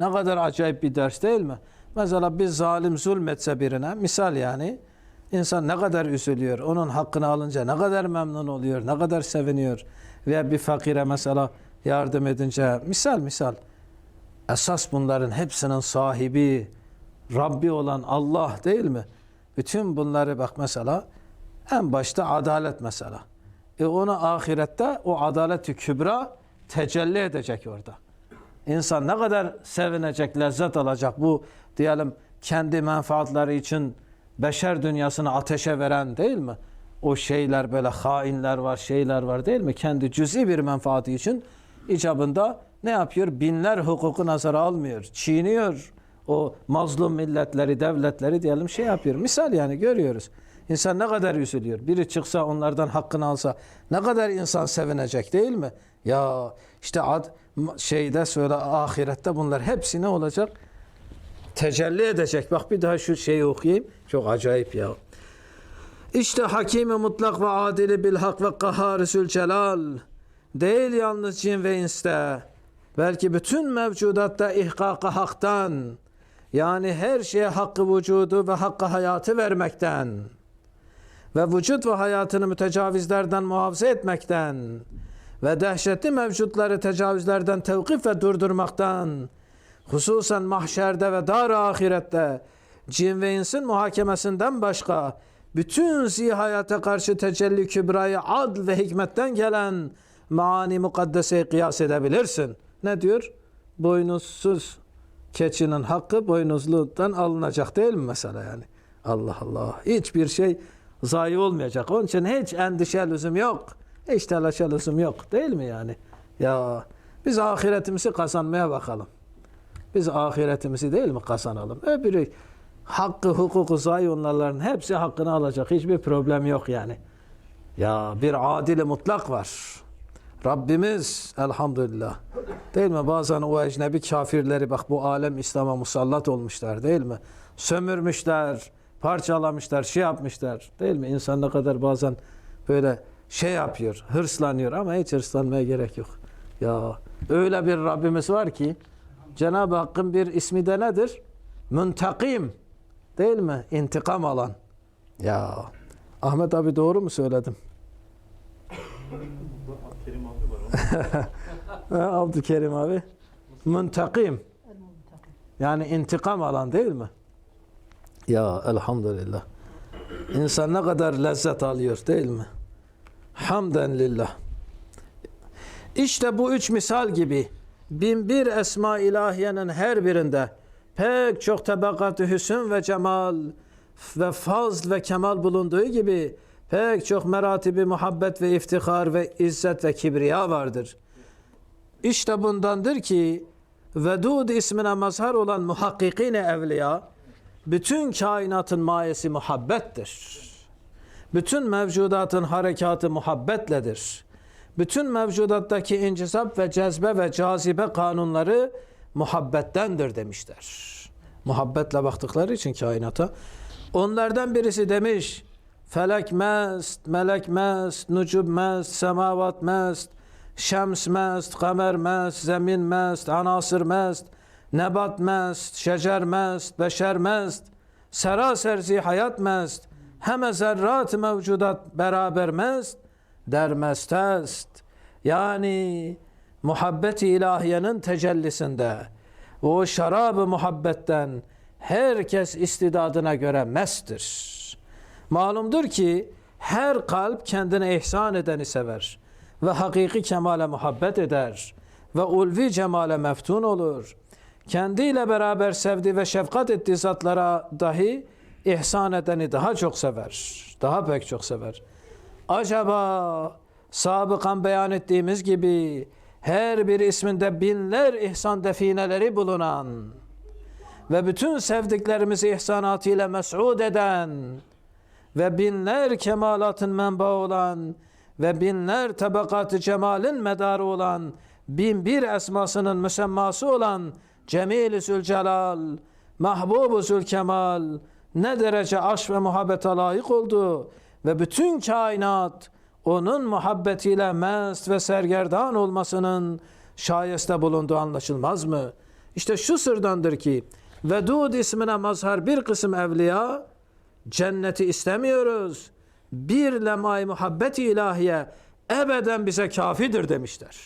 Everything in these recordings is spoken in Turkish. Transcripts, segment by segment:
Ne kadar acayip bir ders değil mi? Mesela bir zalim zulmetse birine, misal yani, insan ne kadar üzülüyor, onun hakkını alınca ne kadar memnun oluyor, ne kadar seviniyor. Veya bir fakire mesela yardım edince, misal misal, esas bunların hepsinin sahibi, Rabbi olan Allah değil mi? Bütün bunları bak mesela, en başta adalet mesela. E onu ahirette o adaleti kübra tecelli edecek orada. İnsan ne kadar sevinecek, lezzet alacak bu diyelim kendi menfaatleri için beşer dünyasını ateşe veren değil mi? O şeyler böyle hainler var, şeyler var değil mi? Kendi cüzi bir menfaati için icabında ne yapıyor? Binler hukuku nazara almıyor, çiğniyor. O mazlum milletleri, devletleri diyelim şey yapıyor. Misal yani görüyoruz. İnsan ne kadar üzülüyor. Biri çıksa onlardan hakkını alsa ne kadar insan sevinecek değil mi? Ya işte ad, şeyde söyle ahirette bunlar hepsi ne olacak? Tecelli edecek. Bak bir daha şu şeyi okuyayım. Çok acayip ya. İşte hakimi mutlak ve adili bil hak ve kahhar zülcelal. Değil yalnız cin ve inste. Belki bütün mevcudatta ihkaka haktan. Yani her şeye hakkı vücudu ve hakkı hayatı vermekten ve vücut ve hayatını mütecavizlerden muhafaza etmekten ve dehşetli mevcutları tecavüzlerden tevkif ve durdurmaktan hususen mahşerde ve dar ahirette cin ve insin muhakemesinden başka bütün zihayata karşı tecelli kübrayı adl ve hikmetten gelen maani mukaddeseyi kıyas edebilirsin. Ne diyor? Boynuzsuz keçinin hakkı boynuzludan alınacak değil mi mesela yani? Allah Allah. Hiçbir şey zayi olmayacak. Onun için hiç endişe lüzum yok. Hiç telaşa lüzum yok. Değil mi yani? Ya biz ahiretimizi kazanmaya bakalım. Biz ahiretimizi değil mi kazanalım? Öbürü hakkı, hukuku zayi olanların hepsi hakkını alacak. Hiçbir problem yok yani. Ya bir adili mutlak var. Rabbimiz elhamdülillah. Değil mi? Bazen o ecnebi kafirleri bak bu alem İslam'a musallat olmuşlar değil mi? Sömürmüşler, parçalamışlar, şey yapmışlar. Değil mi? İnsan ne kadar bazen böyle şey yapıyor, hırslanıyor ama hiç hırslanmaya gerek yok. Ya öyle bir Rabbimiz var ki Cenab-ı Hakk'ın bir ismi de nedir? Müntakim. Değil mi? İntikam alan. Ya Ahmet abi doğru mu söyledim? Kerim abi var. Abdülkerim abi. Müntakim. Yani intikam alan değil mi? Ya elhamdülillah. İnsan ne kadar lezzet alıyor değil mi? Hamden lillah. İşte bu üç misal gibi bin bir esma ilahiyenin her birinde pek çok tabakatı hüsn ve cemal ve fazl ve kemal bulunduğu gibi pek çok meratibi muhabbet ve iftihar ve izzet ve kibriya vardır. İşte bundandır ki Vedud ismine mazhar olan muhakkikine evliya bütün kainatın mayesi muhabbettir. Bütün mevcudatın harekatı muhabbetledir. Bütün mevcudattaki incizap ve cezbe ve cazibe kanunları muhabbettendir demişler. Muhabbetle baktıkları için kainata. Onlardan birisi demiş, felek mest, melek mest, nucub mest, semavat mest, şems mest, kamer mest, zemin mest, anasır mest, nebat mest, şecer mest, beşer mest, seraser zihayat mest, heme zerrat mevcudat beraber mest, der mest est. Yani muhabbeti ilahiyenin tecellisinde o şarabı muhabbetten herkes istidadına göre mesttir. Malumdur ki her kalp kendine ihsan edeni sever ve hakiki kemale muhabbet eder ve ulvi cemale meftun olur. Kendiyle beraber sevdiği ve şefkat ettiği zatlara dahi ihsan edeni daha çok sever. Daha pek çok sever. Acaba sabıkan beyan ettiğimiz gibi her bir isminde binler ihsan defineleri bulunan ve bütün sevdiklerimizi ihsanatıyla mes'ud eden ve binler kemalatın menbaı olan ve binler tabakatı cemalin medarı olan bin bir esmasının müsemması olan Cemil-i Zülcelal, Mahbub-u Zülkemal ne derece aşk ve muhabbete layık oldu ve bütün kainat onun muhabbetiyle mest ve sergerdan olmasının şayeste bulunduğu anlaşılmaz mı? İşte şu sırdandır ki Vedud ismine mazhar bir kısım evliya cenneti istemiyoruz. Bir lemay muhabbeti ilahiye ebeden bize kafidir demişler.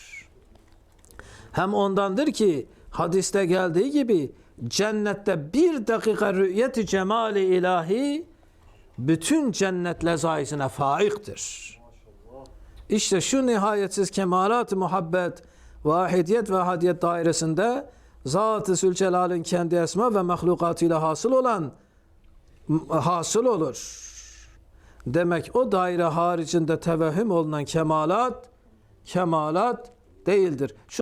Hem ondandır ki hadiste geldiği gibi cennette bir dakika rü'yeti cemali ilahi bütün cennet lezaisine faiktir. İşte şu nihayetsiz kemalat-ı muhabbet, vahidiyet ve hadiyet dairesinde Zat-ı Zülcelal'in kendi esma ve mahlukatıyla hasıl olan hasıl olur. Demek o daire haricinde tevehhüm olunan kemalat kemalat değildir. Şu